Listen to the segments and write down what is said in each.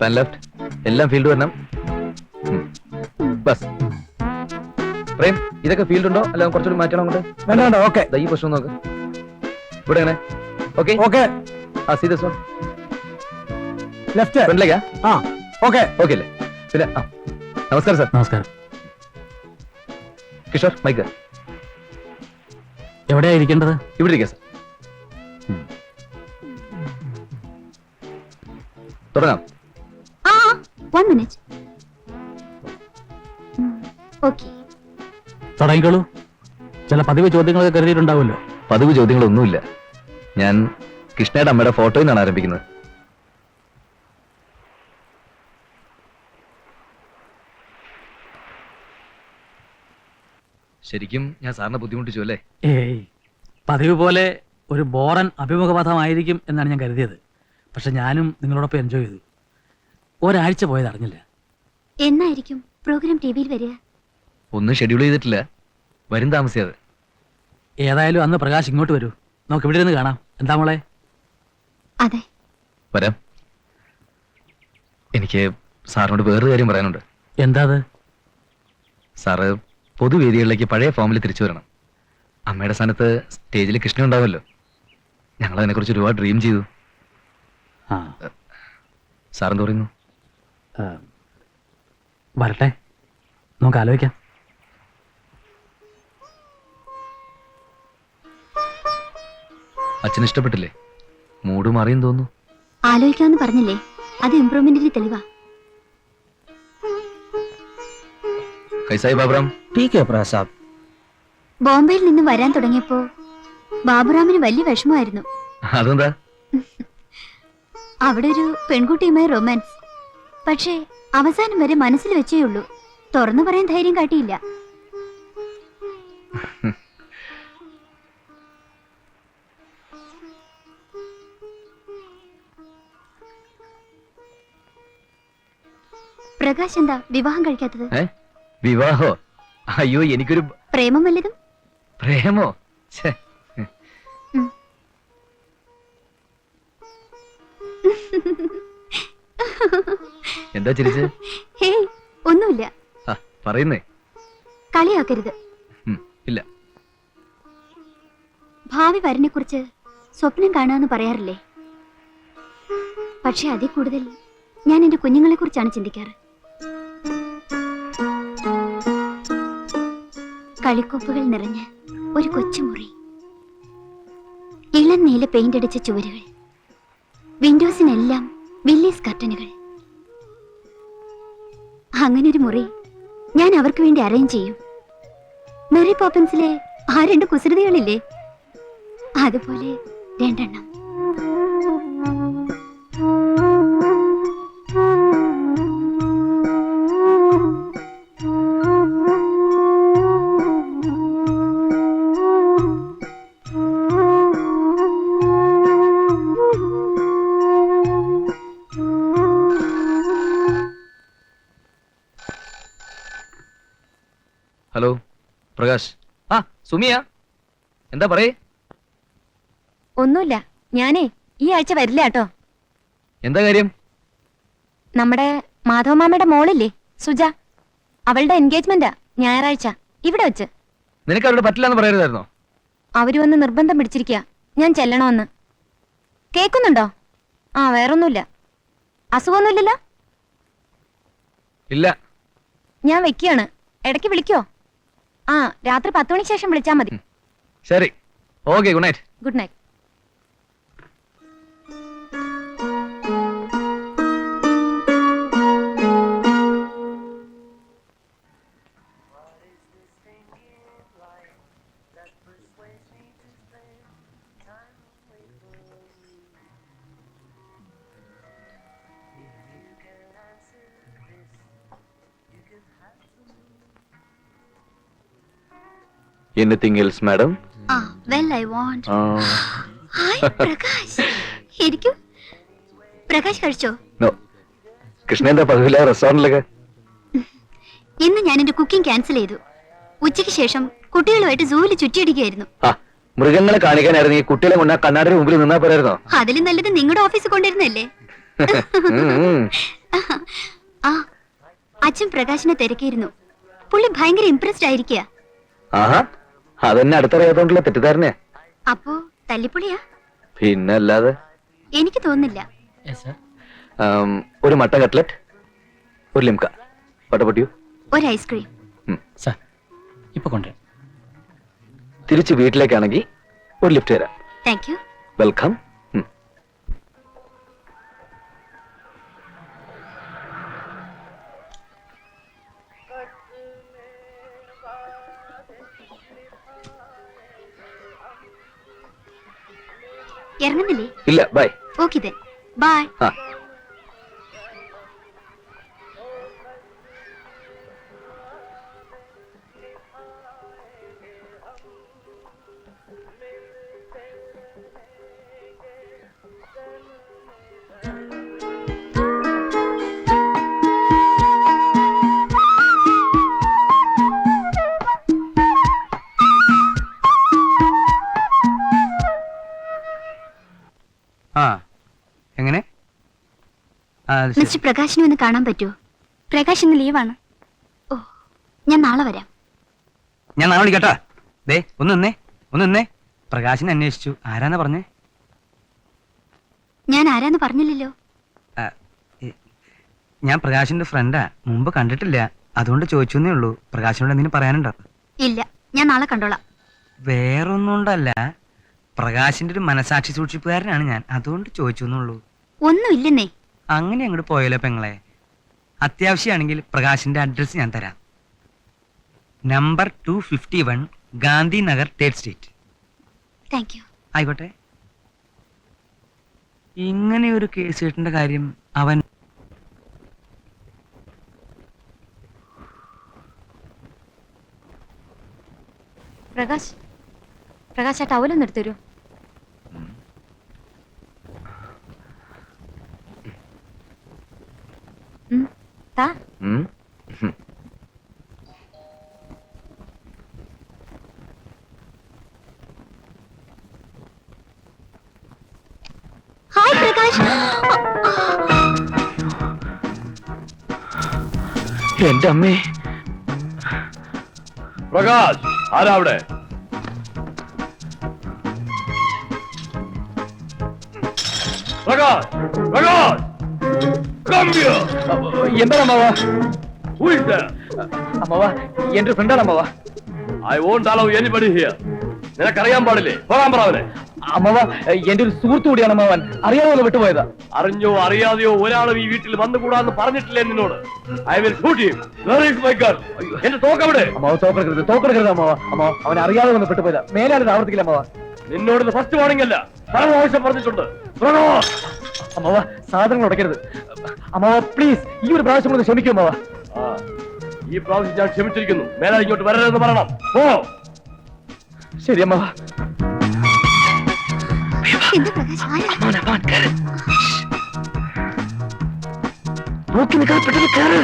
Pan left എല്ലാം field വരണം. Bus. Prem ഇതൊക്കെ ഫീൽഡ് ഉണ്ടോ? അല്ല കുറച്ചുകൂടി മാറ്റണം അങ്ങോട്ട്. വേണ്ട വേണ്ട ഓക്കെ ഈ പ്രശ്നം നോക്ക്. ഇവിടെ എങ്ങനെ? ഓക്കെ ഓക്കെ ആ സീ ദിസ് വൺ ലെഫ്റ്റ് ഫ്രണ്ടിലേക്കാ ആ ഓക്കെ ഓക്കെ അല്ലേ പിന്നെ ആ. നമസ്കാരം സാർ നമസ്കാരം. കിഷോർ മൈക്ക് എവിടെയാ ഇരിക്കേണ്ടത്? ഇവിടെ ഇരിക്കാം സാർ തുടങ്ങാം. മിനിറ്റ് ഓക്കെ തുടങ്ങിക്കോളൂ ചില പതിവ് ചോദ്യങ്ങളൊക്കെ കരുതിയിട്ടുണ്ടാവുമല്ലോ. പതിവ് ചോദ്യങ്ങളൊന്നുമില്ല. ഞാൻ കൃഷ്ണയുടെ അമ്മയുടെ ഫോട്ടോയിൽ നിന്നാണ് ആരംഭിക്കുന്നത്. ശരിക്കും ഞാൻ സാറിനെ ബുദ്ധിമുട്ടിച്ചു അല്ലേ? ഏയ് പതിവ് പോലെ ഒരു ബോറൻ അഭിമുഖപഥമായിരിക്കും എന്നാണ് ഞാൻ കരുതിയത്. പക്ഷെ ഞാനും നിങ്ങളോടൊപ്പം എൻജോയ് ചെയ്തു. ഒരാഴ്ച പോയത് അറിഞ്ഞില്ല. എന്നായിരിക്കും പ്രോഗ്രാം ടിവിയിൽ വരിക? ഒന്നും ഷെഡ്യൂൾ ചെയ്തിട്ടില്ല. വരും താമസിയാതെ. ഏതായാലും അന്ന് പ്രകാശ് ഇങ്ങോട്ട് വരൂ. നമുക്ക് ഇവിടെ ഇരുന്ന് കാണാം. എന്താ മോളെ? അതെ. വരാം. എനിക്ക് സാറിനോട് വേറൊരു കാര്യം പറയാനുണ്ട്. എന്താ അത്? സാറ് പൊതുവേദികളിലേക്ക് പഴയ ഫോമിൽ തിരിച്ചു വരണം. അമ്മയുടെ സ്ഥാനത്ത് സ്റ്റേജിൽ കൃഷ്ണ ഉണ്ടാവുമല്ലോ. ഞങ്ങൾ അതിനെക്കുറിച്ച് ഒരുപാട് ഡ്രീം ചെയ്തു. ആ. സാറെന്ത് പറയുന്നു? വരട്ടെ. നമുക്ക് ആലോചിക്കാം. അച്ഛൻ ഇഷ്ടപ്പെട്ടില്ലേ? മൂഡ് മാറിയെന്ന് തോന്നുന്നു. ആലോചിക്കാന്ന് പറഞ്ഞില്ലേ? അത് ഇംപ്രൂവ്മെന്റിന്റെ തെളിവാ. കൈസായി ബാബറാം. ബോംബെയിൽ നിന്ന് വരാൻ തുടങ്ങിയപ്പോ ബാബുറാമിന് വലിയ വിഷമമായിരുന്നു. അതെന്താ? അവിടെ ഒരു പെൺകുട്ടിയുമായി റൊമാൻസ്. പക്ഷേ അവസാനം വരെ മനസ്സിൽ വെച്ചേ ഉള്ളൂ. തുറന്നു പറയാൻ ധൈര്യം കാട്ടിയില്ല. പ്രകാശ് എന്താ വിവാഹം കഴിക്കാത്തത്? വിവാഹോ? അയ്യോ എനിക്കൊരു പ്രേമം വല്ലതും? പ്രേമോ? ha ഉം. എന്താ ചിരിച്ച്? ഹേയ് ഒന്നുമില്ല. ആ പറയുന്നേ. കളിയാക്കരുത്. ഉം, ഇല്ല. ഭാവി വരനെ കുറിച്ച് സ്വപ്നം കാണാന്ന് പറയാറില്ലേ? പക്ഷെ അതിൽ കൂടുതൽ ഞാൻ എന്റെ കുഞ്ഞുങ്ങളെ കുറിച്ചാണ് ചിന്തിക്കാറ്. കളിക്കോപ്പുകൾ നിറഞ്ഞ ഒരു കൊച്ചുമുറി ഇളം നീല പെയിന്റ് അടിച്ച ചുവരുകൾ. വിൻഡോസിനെല്ലാം വില്ലീസ് കർട്ടനുകൾ. അങ്ങനെ ഒരു മുറി ഞാൻ അവർക്ക് വേണ്ടി അറേഞ്ച് ചെയ്യും. മെറി പോപ്പൻസിലെ ആ രണ്ട് കുസൃതികളില്ലേ? അതുപോലെ രണ്ടെണ്ണം. സുമിയ എന്താ പറയേ? ഒന്നുമില്ല. ഞാനേ ഈ ആഴ്ച വരില്ല കേട്ടോ. എന്താ കാര്യം? നമ്മുടെ മാധവ മാധവമാമയുടെ മോളില്ലേ സുജ? അവളുടെ എൻഗേജ്മെന്റാ ഞായറാഴ്ച. ഇവിടെ വെച്ച്. നിനക്ക് അവരോട് പറ്റില്ലെന്ന് പറയരുതായിരുന്നോ? അവർ വന്ന് നിർബന്ധം പിടിച്ചിരിക്കുക ഞാൻ ചെല്ലണമെന്ന് കേക്കുന്നുണ്ടോ? ആ വേറൊന്നുമില്ല. അസുഖമൊന്നുമില്ലല്ലോ? ഇല്ല. ഞാൻ വെക്കുകയാണ്. ഇടയ്ക്ക് വിളിക്കോ? ആ രാത്രി പത്ത് മണിക്ക് ശേഷം വിളിച്ചാൽ മതി. ശരി. Okay good night. Good night. Anything else madam well I want hi Prakash ഇരിക്കൂ. പ്രകാശ് കഴിച്ചോ? നോ കൃഷ്ണ എന്താ പതിവില്ല റെസ്റ്റോറന്റിലൊക്കെ ഇന്ന് ഞാൻ എന്റെ കുക്കിംഗ് ക്യാൻസൽ ചെയ്തു. ഉച്ചയ്ക്ക് ശേഷം കുട്ടികളുമായിട്ട് സൂവിൽ ചുറ്റിയടിക്കുകയായിരുന്നു. മൃഗങ്ങളെ കാണിക്കാനായിരുന്നു ഈ കുട്ടികളെ കൊണ്ട് കണ്ണാടിയുടെ മുമ്പിൽ നിന്നാ പോരായിരുന്നോ? അതിലും നല്ലത് നിങ്ങളുടെ ഓഫീസിൽ കൊണ്ടിരുന്നല്ലേ. ആ, അച്ഛൻ പ്രകാശിനെ തിരക്കിയിരുന്നു. പുള്ളി ഭയങ്കര ഇംപ്രസ്ഡ് ആയിരിക്കുക. അതെന്നെ അടുത്തറിയാത്തോണ്ടുള്ള തെറ്റിദ്ധാരണയാ. അപ്പോ തല്ലിപ്പൊളിയാ? പിന്നെ അല്ലാതെ എനിക്ക് തോന്നുന്നില്ല. ആം, ഒരു മട്ടൻ കട്ട്ലറ്റ് ഒരു ലിംക. പട്ടപൊട്ടിയോ ഒരു ഐസ്ക്രീം. സാർ ഇപ്പൊ കൊണ്ടുവരാം. തിരിച്ച് വീട്ടിലേക്കാണെങ്കിൽ ഒരു ലിഫ്റ്റ് തരാം. Thank you welcome. ഇറങ്ങുന്നില്ലേ? ഇല്ല ബൈ ഓക്കെ ബൈ ആ. മിസ്റ്റർ പ്രകാശിനെ ഒന്ന് കാണാൻ പറ്റുമോ? പ്രകാശ് ഇന്ന് ലീവാണ്. ഓ ഞാൻ നാളെ വരാം. ഞാൻ നാളെ വിളിക്കട്ടാ. ദേ ഒന്ന് നിന്നേ ഒന്ന് നിന്നേ. പ്രകാശിനെ അന്വേഷിച്ചു. ആരാന്ന് പറഞ്ഞേ? ഞാൻ ആരാന്ന് പറഞ്ഞില്ലല്ലോ. ഞാൻ പ്രകാശിന്റെ ഫ്രണ്ടാ. മുമ്പ് കണ്ടിട്ടില്ല. അതുകൊണ്ട് ചോദിച്ചു എന്നേ ഉള്ളൂ. പ്രകാശിനോട് എന്തെങ്കിലും പറയാനുണ്ടോ? ഇല്ല ഞാൻ നാളെ കണ്ടോളാം. വേറൊന്നും കൊണ്ടല്ല പ്രകാശിന്റെ ഒരു മനസാക്ഷി സൂക്ഷിപ്പുകാരനാണ് ഞാൻ. അതുകൊണ്ട് ചോദിച്ചു എന്നുള്ളൂ ഒന്നുമില്ലെന്നേ. അങ്ങനെ അങ്ങോട്ട് പോയല്ലോ പെങ്ങളെ. അത്യാവശ്യമാണെങ്കിൽ പ്രകാശിന്റെ അഡ്രസ് ഞാൻ തരാം. Number two fifty one Gandhi Nagar third street thank you ആയിക്കോട്ടെ. ഇങ്ങനെ ഒരു കേസ് കിട്ടേണ്ട കാര്യം അവൻ പ്രകാശ് പ്രകാശ് ആ ടവലൊന്ന് എടുത്തരൂ താ ഉം. ഉം. ഹായ് പ്രകാശ് എന്റെ അമ്മേ പ്രകാശ് ആരാ അവിടെ പ്രകാശ് പ്രകാശ് Come here. എന്താണ് അമ്മാവ Who is there? അമ്മാവ എന്റെ ഫ്രണ്ടാണ് അമ്മാവ I won't allow anybody here. നിനക്കറിയാൻ പാടില്ലേ? പോകാൻ പറവനെ അമ്മവ എന്റെ ഒരു സുഹൃത്തു കൂടിയാണ് അമ്മവൻ. അറിയാതെ വിട്ടുപോയത്? അറിഞ്ഞോ അറിയാതെയോ ഒരാളും ഈ വീട്ടിൽ വന്നുകൂടാന്ന് പറഞ്ഞിട്ടില്ലേ നിന്നോട്? I will shoot you my gun എന്റെ തോക്കവിടെ അമ്മാവ തോക്കെടുക്കരുത് തോക്കെടുക്കരുത് അമ്മാവ. അമ്മാവ അവൻ അറിയാതെ വന്ന് പെട്ടുപോയതാ മേലാലും ആവർത്തിക്കില്ല അമ്മാവ. നിന്നോട് ഫസ്റ്റ് വാണിംഗ് അല്ല. പരമാവശ്യം പറഞ്ഞിട്ടുണ്ട്. അമ്മാവ സാധനങ്ങൾ ഉടക്കരുത്. അമ്മാവ പ്ലീസ് ഈ ഒരു പ്രാവശ്യം കൂടെ ക്ഷമിക്കും അമ്മാവ. ഈ പ്രാവശ്യം ഞാൻ ക്ഷമിച്ചിരിക്കുന്നു. മേലാൽ ഇങ്ങോട്ട് വരരുതെന്ന് പറയണം. ഓ ശരി അമ്മ നോക്കി നിൽക്കാതെ പെട്ടെന്ന് കയറ്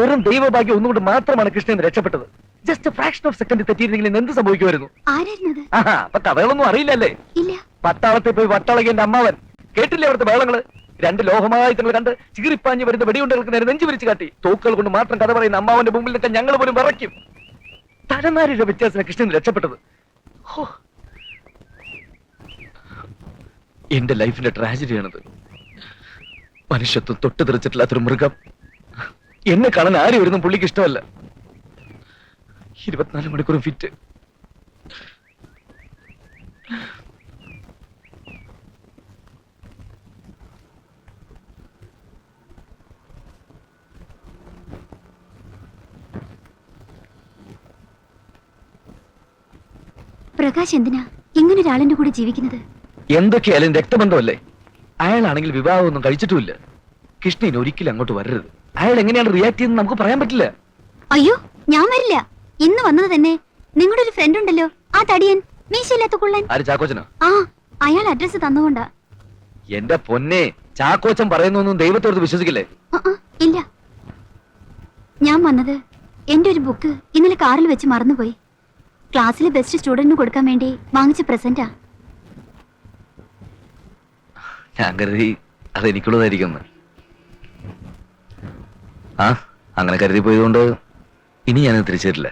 വെറും ദൈവഭാഗ്യം ഒന്നുകൊണ്ട് മാത്രമാണ് കൃഷ്ണൻ രക്ഷപ്പെട്ടത്. ജസ്റ്റ് ഫ്രാക്ഷൻ ഓഫ് സെക്കൻഡ് തെറ്റിയിരുന്നെങ്കിൽ എന്ത് സംഭവിക്കുമായിരുന്നു? ആരായിരുന്നത്? ആഹാ അപ്പൊ കഥകളൊന്നും അറിയില്ലല്ലേ? ഇല്ല. പട്ടാളത്തിൽ പോയി വട്ടളകിന്റെ അമ്മാവൻ. കേട്ടില്ലേ അവിടുത്തെ ബഹളങ്ങൾ? രണ്ട് ലോഹമായുധങ്ങൾ കണ്ട് ചീറിപ്പാഞ്ഞ് വരുന്ന വെടിയുണ്ടകൾക്ക് നേരെ നെഞ്ചു വിരിച്ചു കാട്ടി. തോക്കുകൾ കൊണ്ട് മാത്രം കഥ പറയുന്ന അമ്മാവന്റെ മുമ്പിൽ നിൽക്കാൻ ഞങ്ങൾ പോലും വിറയ്ക്കും. തലനാരിയുടെ വ്യത്യാസത്തിന് കൃഷ്ണൻ രക്ഷപ്പെട്ടത്. ഹോ. എന്റെ ലൈഫിന്റെ ട്രാജഡിയാണത് മനുഷ്യത്വം തൊട്ട് തെറിച്ചിട്ടില്ലാത്തൊരു മൃഗം. എന്നെ കാണാൻ ആരും വരുന്ന പുള്ളിക്ക് ഇഷ്ടമല്ല. ഇരുപത്തിനാല് മണിക്കൂറും ഫിറ്റ് പ്രകാശ് എന്തിനാ ഇങ്ങനെ ഒരാളിന്റെ കൂടെ ജീവിക്കുന്നത്? എന്തൊക്കെയായാലും രക്തബന്ധമല്ലേ? അയാളാണെങ്കിൽ വിവാഹമൊന്നും കഴിച്ചിട്ടുമില്ല. കൃഷ്ണൻ ഒരിക്കലും അങ്ങോട്ട് വരരുത്. അയാൾ എങ്ങനെയാണ് റിയാക്ട് ചെയ്യുന്നത് നമുക്ക് പറയാൻ പറ്റില്ല. അയ്യോ ഞാൻ വരില്ല. ഇന്ന് വന്നത് തന്നെ നിങ്ങളുടെ ഒരു ഫ്രണ്ട് ഉണ്ടല്ലോ ആ തടിയൻ മീശയില്ലാത്ത കുള്ളൻ. ആര് ചാക്കോച്ചനോ? ആ അയാൾ അഡ്രസ് തന്നുകൊണ്ടാ എന്റെ പൊന്നെ ചാക്കോച്ചൻ പറയുന്നൊന്നും ദൈവത്തോട് വിശ്വസിക്കില്ലേ? ആ, ആ, ഇല്ല. ഞാൻ വന്നത് എന്റെ ഒരു ബുക്ക് ഇന്നലെ കാറിൽ വെച്ച് മറന്നുപോയി. ക്ലാസ്സിലെ ബെസ്റ്റ് സ്റ്റുഡന്റിന് കൊടുക്കാൻ വേണ്ടി വാങ്ങിച്ച പ്രസന്റാ ഞാൻ കരുതി അത് എനിക്കുള്ളതായിരിക്കും ആ അങ്ങനെ കരുതി പോയതുകൊണ്ട് ഇനി ഞാനത് തിരിച്ചു തരില്ല